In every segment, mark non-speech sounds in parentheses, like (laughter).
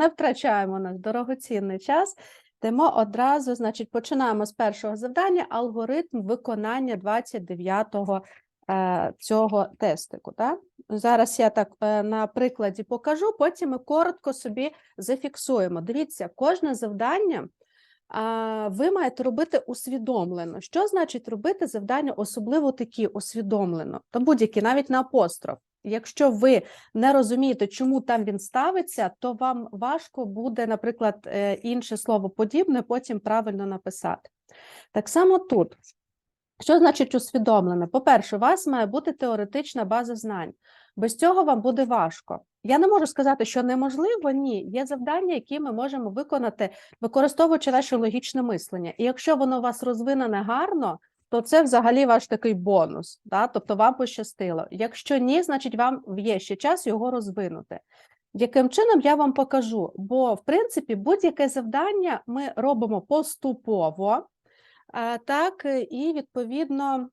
не втрачаємо наш дорогоцінний час. Йдемо одразу, значить, починаємо з першого завдання алгоритм виконання 29-го е, цього тестику. Так? Зараз я так е, на прикладі покажу, потім ми коротко собі зафіксуємо. Дивіться, кожне завдання ви маєте робити усвідомлено. Що значить робити завдання, особливо такі усвідомлено? То будь-які, навіть на апостроф. Якщо ви не розумієте, чому там він ставиться, то вам важко буде, наприклад, е, інше слово подібне потім правильно написати. Так само тут. Що значить усвідомлене? По-перше, у вас має бути теоретична база знань. Без цього вам буде важко. Я не можу сказати, що неможливо, ні. Є завдання, які ми можемо виконати, використовуючи наше логічне мислення. І якщо воно у вас розвинене гарно, то це взагалі ваш такий бонус. Да? Тобто вам пощастило. Якщо ні, значить вам є ще час його розвинути. Яким чином я вам покажу? Бо, в принципі, будь-яке завдання ми робимо поступово, е, так, е, і відповідно,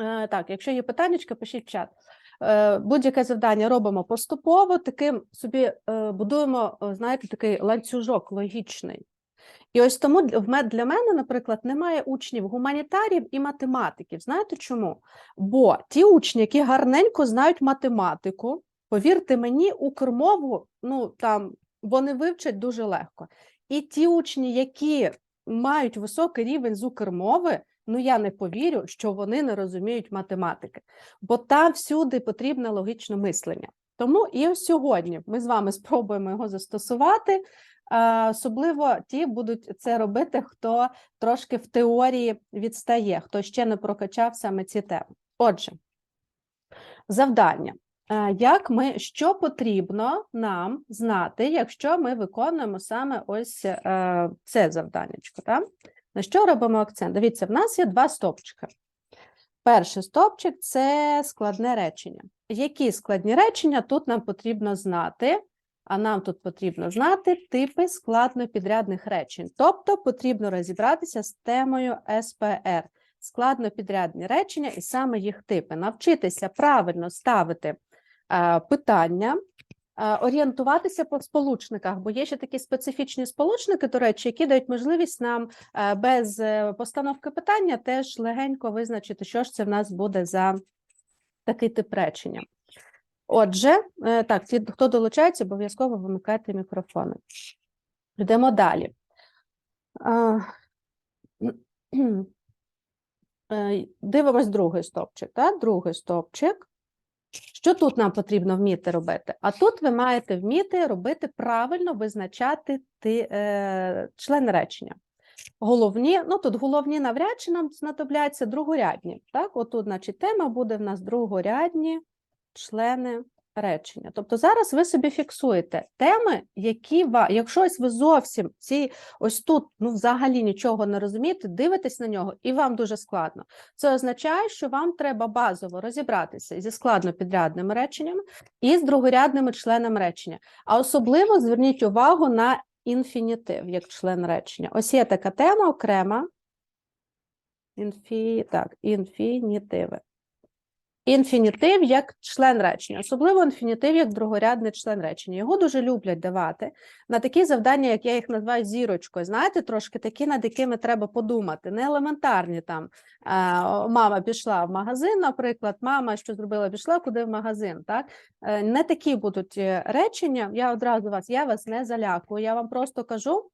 е, так, якщо є питання, пишіть в чат. Будь-яке завдання робимо поступово, таким собі будуємо, знаєте, такий ланцюжок логічний. І ось тому для мене, наприклад, немає учнів гуманітарів і математиків. Знаєте чому? Бо ті учні, які гарненько знають математику, повірте мені, укрмову, ну там вони вивчать дуже легко. І ті учні, які мають високий рівень з укрмови, ну я не повірю, що вони не розуміють математики, бо там всюди потрібне логічне мислення. Тому і ось сьогодні ми з вами спробуємо його застосувати. Особливо ті будуть це робити, хто трошки в теорії відстає, хто ще не прокачав саме ці теми. Отже, завдання. Як ми, що потрібно нам знати, якщо ми виконуємо саме ось е, це завданнячко? Так? На що робимо акцент? Дивіться, в нас є два стопчики. Перший стопчик це складне речення. Які складні речення тут нам потрібно знати? А нам тут потрібно знати типи складнопідрядних речень. Тобто потрібно розібратися з темою СПР, складнопідрядні речення і саме їх типи. Навчитися правильно ставити е, питання, е, орієнтуватися по сполучниках, бо є ще такі специфічні сполучники, до речі, які дають можливість нам е, без постановки питання теж легенько визначити, що ж це в нас буде за такий тип речення. Отже, е, так, ті, хто долучається, обов'язково вимикайте мікрофони. Йдемо далі. Е, Дивимось другий стовпчик. Так? Другий стовпчик. Що тут нам потрібно вміти робити? А тут ви маєте вміти робити правильно визначати ти, е, член речення. Головні, ну тут головні навряд чи нам знадобляться другорядні. Так, отут, значить, тема буде в нас другорядні члени речення. Тобто зараз ви собі фіксуєте теми, які ва, якщо ось ви зовсім ці ось тут ну взагалі нічого не розумієте, дивитесь на нього, і вам дуже складно. Це означає, що вам треба базово розібратися зі складнопідрядними реченнями і з другорядними членами речення. А особливо зверніть увагу на інфінітив як член речення. Ось є така тема окрема. Інфі... Так, інфінітиви. Інфінітив як член речення, особливо інфінітив як другорядний член речення. Його дуже люблять давати на такі завдання, як я їх називаю зірочкою. Знаєте, трошки такі, над якими треба подумати. Не елементарні там е, мама пішла в магазин, наприклад, мама що зробила, пішла куди в магазин. Так Е, не такі будуть е, речення. Я одразу вас, я вас не залякую. Я вам просто кажу.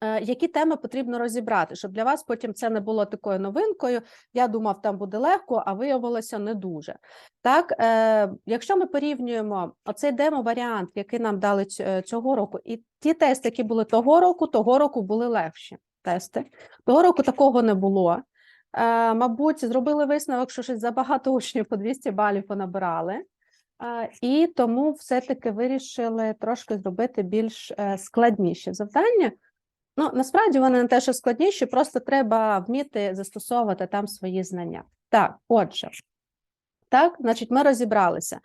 Е, Які теми потрібно розібрати, щоб для вас потім це не було такою новинкою. Я думав, там буде легко, а виявилося не дуже. Так, е, якщо ми порівнюємо оцей демо-варіант, який нам дали е, цього року, і ті тести, які були того року, того року були легші тести. Того року такого не було. Мабуть, зробили висновок, що щось забагато учнів по 200 балів понабирали. І тому все-таки вирішили трошки зробити більш складніші завдання. Ну, насправді вони не те, що складніші, просто треба вміти застосовувати там свої знання. Так, отже, так, значить, ми розібралися.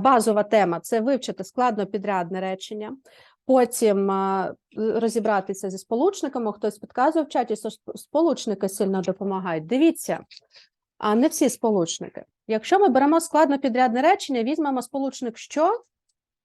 Базова тема це вивчити складно-підрядне речення, потім розібратися зі сполучниками. Хтось підказує в чаті, що сполучники сильно допомагають. Дивіться, а не всі сполучники. Якщо ми беремо складно-підрядне речення, візьмемо сполучник що?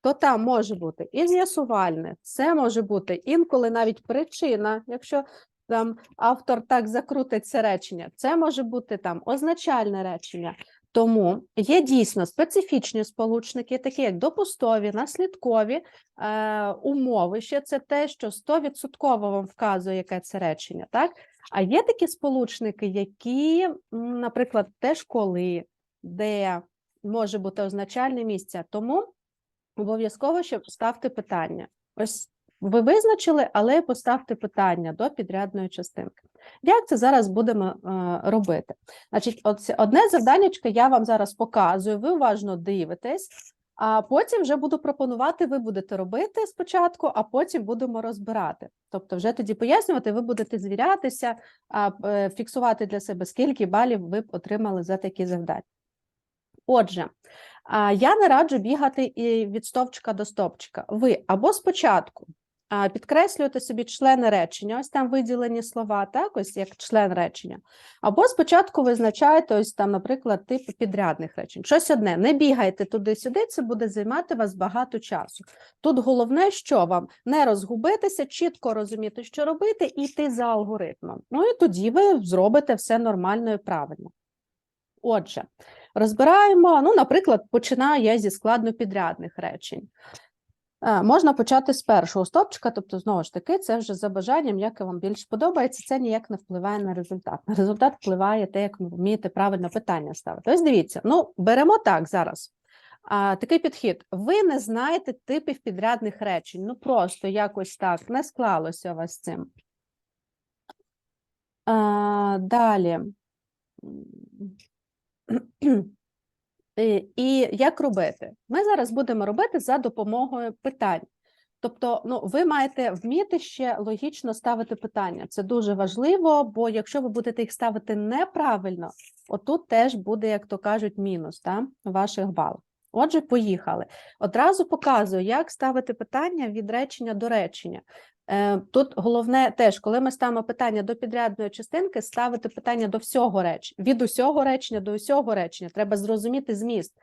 То там може бути і з'ясувальне, це може бути інколи навіть причина, якщо там автор так закрутить це речення, це може бути там означальне речення. Тому є дійсно специфічні сполучники, такі як допустові, наслідкові е, умови. Ще це те, що 100% вам вказує, яке це речення. Так? А є такі сполучники, які, наприклад, теж коли, де може бути означальне місце. Тому обов'язково ще ставте питання. Ось ви визначили, але поставте питання до підрядної частинки. Як це зараз будемо е, робити? Значить, одне завданнячко я вам зараз показую, ви уважно дивитесь, а потім вже буду пропонувати, ви будете робити спочатку, а потім будемо розбирати. Тобто, вже тоді пояснювати, ви будете звірятися, е, фіксувати для себе, скільки балів ви б отримали за такі завдання. Отже, я не раджу бігати і від стовпчика до стовпчика. Ви або спочатку підкреслюєте собі члени речення, ось там виділені слова, так, ось як член речення. Або спочатку визначаєте ось там, наприклад, тип підрядних речень. Щось одне, не бігайте туди-сюди, це буде займати вас багато часу. Тут головне, що вам не розгубитися, чітко розуміти, що робити, і йти за алгоритмом. Ну і тоді ви зробите все нормально і правильно. Отже, розбираємо, ну, наприклад, починаю я зі складнопідрядних речень. Е, Можна почати з першого стопчика, тобто, знову ж таки, це вже за бажанням, як вам більш подобається, це ніяк не впливає на результат. На результат впливає те, як ви вмієте правильно питання ставити. Ось дивіться, ну, беремо так зараз. А, такий підхід. Ви не знаєте типів підрядних речень. Ну, просто якось так не склалося у вас цим. А, далі. І, (clears throat) і як робити? Ми зараз будемо робити за допомогою питань. Тобто, ну, ви маєте вміти ще логічно ставити питання. Це дуже важливо, бо якщо ви будете їх ставити неправильно, отут теж буде, як то кажуть, мінус та, ваших балах. Отже, поїхали. Одразу показую, як ставити питання від речення до речення. Е, Тут головне теж, коли ми ставимо питання до підрядної частинки, ставити питання до всього речення, від усього речення до усього речення. Треба зрозуміти зміст.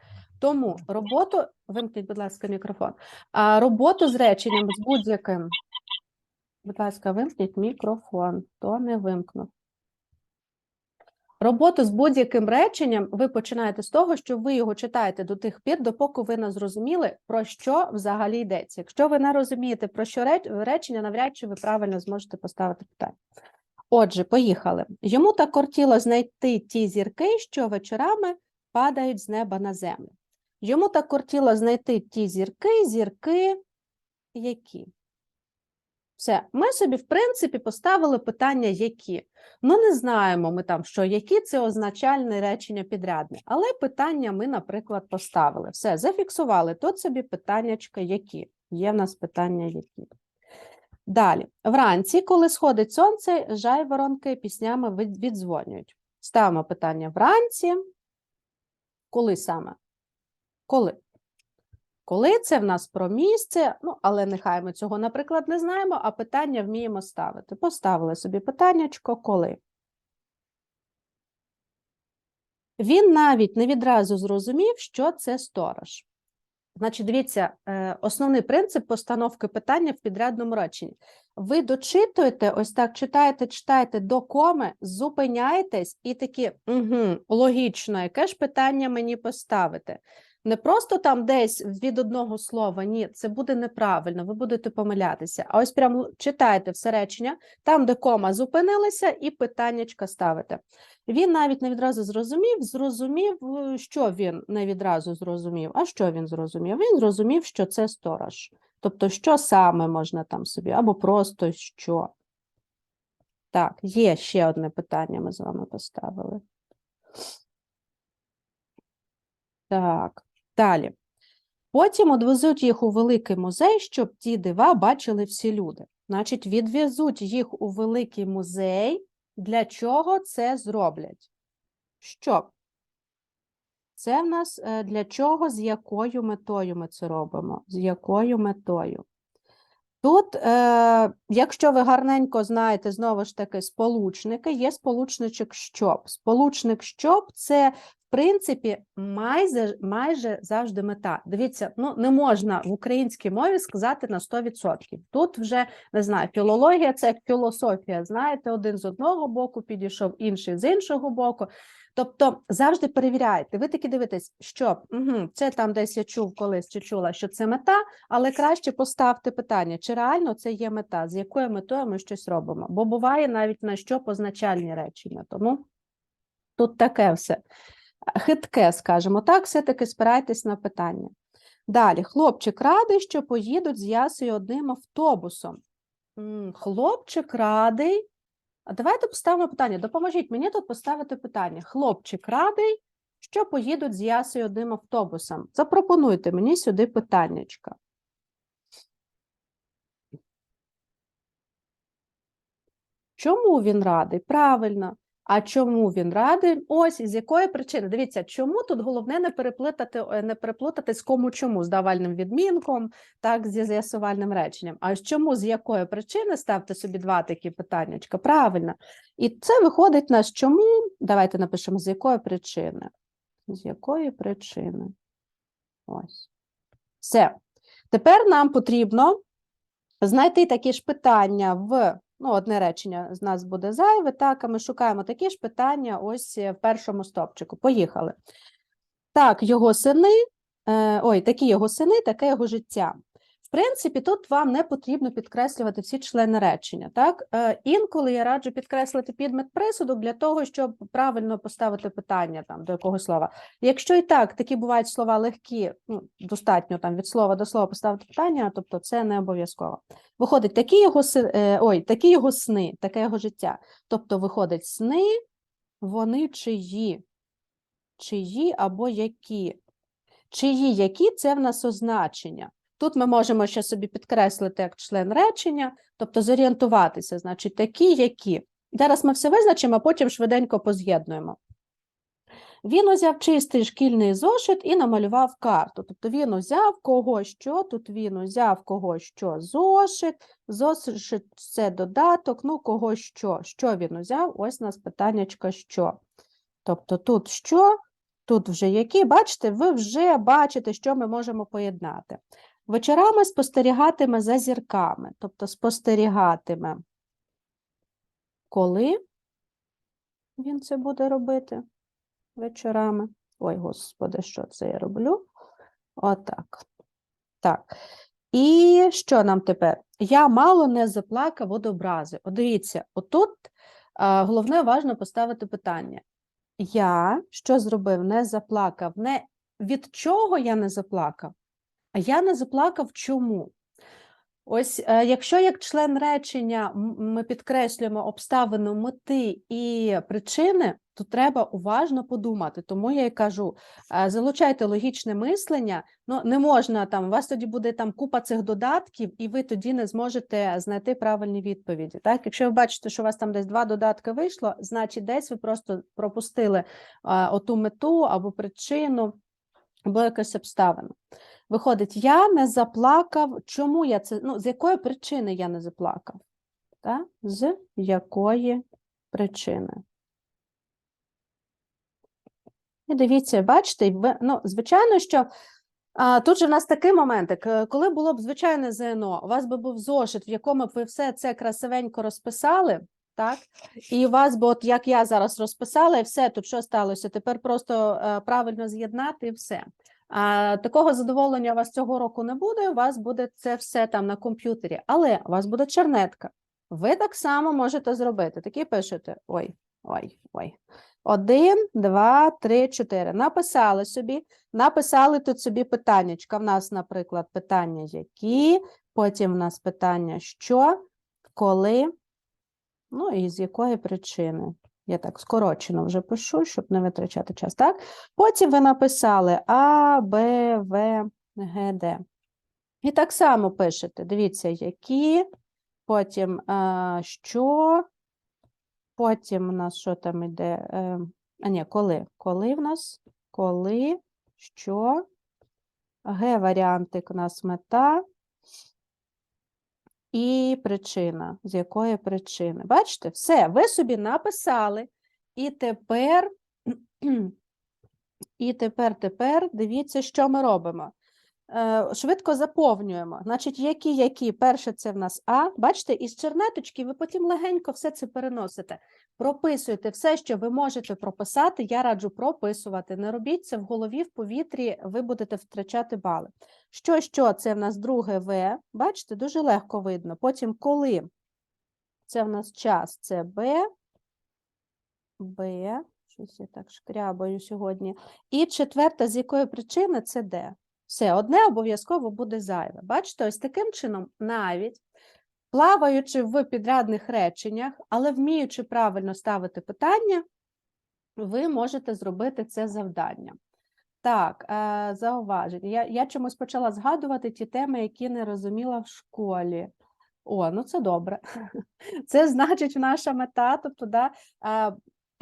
Тому роботу, вимкніть, будь ласка, мікрофон. А роботу з реченням з будь-яким. Будь ласка, вимкніть мікрофон, то не вимкнув. Роботу з будь-яким реченням ви починаєте з того, що ви його читаєте до тих пір, допоки ви не зрозуміли, про що взагалі йдеться. Якщо ви не розумієте, про що речення, навряд чи ви правильно зможете поставити питання. Отже, поїхали. Йому так кортіло знайти ті зірки, що вечорами падають з неба на землю. Йому так кортіло знайти ті зірки, зірки, які. Все, ми собі, в принципі, поставили питання, які. Ну, не знаємо ми там, що які це означальне речення підрядне, але питання ми, наприклад, поставили. Все, зафіксували. Тут собі питаннячка, які. Є в нас питання, які. Далі, вранці, коли сходить сонце, жайворонки піснями від- віддзвонюють. Ставимо питання вранці. Коли саме? Коли? Коли це в нас про місце, ну, але нехай ми цього, наприклад, не знаємо, а питання вміємо ставити. Поставили собі питаннячко, коли. Він навіть не відразу зрозумів, що це сторож. Значить, дивіться, е, основний принцип постановки питання в підрядному реченні. Ви дочитуєте, ось так читаєте, читаєте до коми, зупиняєтесь і такі, угу, логічно, яке ж питання мені поставити? Не просто там десь від одного слова, ні, це буде неправильно, ви будете помилятися. А ось прям читаєте все речення, там, де кома зупинилися, і питаннячка ставите. Він навіть не відразу зрозумів, зрозумів, е, що він не відразу зрозумів. А що він зрозумів? Він зрозумів, що це сторож. Тобто, що саме можна там собі, або просто що. Так, є ще одне питання, ми з вами поставили. Так, далі. Потім одвезуть їх у великий музей, щоб ті дива бачили всі люди. Значить, відвезуть їх у великий музей. Для чого це зроблять? Щоб. Це в нас е, для чого, з якою метою ми це робимо? З якою метою? Тут, е, якщо ви гарненько знаєте, знову ж таки, сполучники, є сполучничок щоб. Сполучник щоб це, принципі, майже, майже завжди мета. Дивіться, ну не можна в українській мові сказати на 100%. Тут вже не знаю, філологія це як філософія. Знаєте, один з одного боку підійшов, інший з іншого боку. Тобто завжди перевіряйте. Ви таки дивитесь, що угу, це там десь я чув колись чи чула, що це мета, але краще поставте питання, чи реально це є мета, з якою метою ми щось робимо. Бо буває навіть на що позначальні речення. Тому тут таке все хитке, скажімо так, все-таки спирайтесь на питання. Далі, хлопчик радий, що поїдуть з Ясою одним автобусом. Хлопчик радий. Давайте поставимо питання. Допоможіть мені тут поставити питання. Хлопчик радий, що поїдуть з Ясою одним автобусом. Запропонуйте мені сюди питаннячка. Чому він радий? Правильно. А чому він радий? Ось із якої причини. Дивіться, чому тут головне не переплутати, е, не переплутати з кому чому, з давальним відмінком, так, зі з'ясувальним реченням. А чому, з якої причини ставте собі два такі питаннячка? Правильно. І це виходить на чому. Давайте напишемо, з якої причини. З якої причини? Ось. Все. Тепер нам потрібно знайти такі ж питання в ну, одне речення з нас буде зайве, так, а ми шукаємо такі ж питання ось е, в першому стопчику. Поїхали. Так, його сини, е, ой, такі його сини, таке його життя. Принципі, тут вам не потрібно підкреслювати всі члени речення. Так? Е, інколи я раджу підкреслити підмет присудок для того, щоб правильно поставити питання там, до якого слова. Якщо і так, такі бувають слова легкі, ну, достатньо там від слова до слова поставити питання, тобто це не обов'язково. Виходить, такі його, е, ой, такі його сни, таке його життя. Тобто, виходить, сни, вони чиї, чиї або які. Чиї які це в нас означення. Тут ми можемо ще собі підкреслити як член речення, тобто зорієнтуватися, значить, такі, які. Зараз ми все визначимо, а потім швиденько поз'єднуємо. Він узяв чистий шкільний зошит і намалював карту. Тобто він узяв кого що, тут він узяв кого що зошит, зошит це додаток, ну кого що. Що він узяв? Ось у нас питаннячко що. Тобто тут що, тут вже які. Бачите, ви вже бачите, що ми можемо поєднати. Вечорами спостерігатиме за зірками, тобто спостерігатиме. Коли він це буде робити? вечорами. Ой, господи, що це я роблю? Отак. Так. І що нам тепер? Я мало не заплакав від образи. От дивіться, отут головне важно поставити питання. Я що зробив? Не заплакав. Не від чого я не заплакав? А я не заплакав чому? Ось, е, якщо як член речення ми підкреслюємо обставину мети і причини, то треба уважно подумати. Тому я і кажу: е, залучайте логічне мислення. Ну не можна там, у вас тоді буде там купа цих додатків, і ви тоді не зможете знайти правильні відповіді. Так, якщо ви бачите, що у вас там десь два додатки вийшло, значить десь ви просто пропустили е, оту мету або причину, або якусь обставину. Виходить, я не заплакав. Чому я це? Ну, з якої причини я не заплакав? Так? З якої причини? І дивіться, бачите, ну, звичайно, що а, тут же в нас такий моментик. е, Коли було б звичайне ЗНО, у вас би був зошит, в якому б ви все це красивенько розписали, так? І у вас би, от як я зараз розписала, і все, тут що сталося? Тепер просто е, правильно з'єднати і все. А, такого задоволення у вас цього року не буде, у вас буде це все там на комп'ютері, але у вас буде чернетка. Ви так само можете зробити. Такі пишете: ой, ой, ой. Один, два, три, чотири. Написали собі, написали тут собі питаннячка. В нас, наприклад, питання які, потім в нас питання що, коли, ну і з якої причини. Я так скорочено вже пишу, щоб не витрачати час. Так? Потім ви написали А, Б, В, Г, Д. І так само пишете. Дивіться, які, потім а, що, потім у нас що там іде? Е, а ні, коли? Коли в нас? Коли, що? Г варіантик у нас мета. І причина. З якої причини? Бачите, все, ви собі написали. І тепер (clears throat) І тепер, тепер дивіться, що ми робимо. Е, Швидко заповнюємо. Значить, які, які? Перше це в нас А. Бачите, із чернеточки ви потім легенько все це переносите. Прописуйте все, що ви можете прописати. Я раджу прописувати. Не робіть це в голові, в повітрі, ви будете втрачати бали. Що, що? Це в нас друге В. Бачите, дуже легко видно. Потім коли це в нас час, це Б. Б. Щось я так шкрябаю сьогодні. І четверта, з якої причини, це Д. Все, одне обов'язково буде зайве. Бачите, ось таким чином, навіть плаваючи в підрядних реченнях, але вміючи правильно ставити питання, ви можете зробити це завдання. Так, е, зауваження. Я, я чомусь почала згадувати ті теми, які не розуміла в школі. О, ну це добре. (laughs) Це значить наша мета. Тобто, да, е,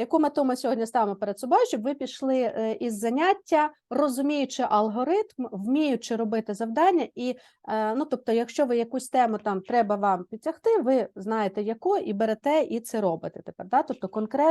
яку мету ми сьогодні ставимо перед собою, щоб ви пішли е, із заняття, розуміючи алгоритм, вміючи робити завдання, і е, ну, тобто, якщо ви якусь тему там треба вам підтягти, ви знаєте яку, і берете і це робите тепер. Да? Тобто конкретний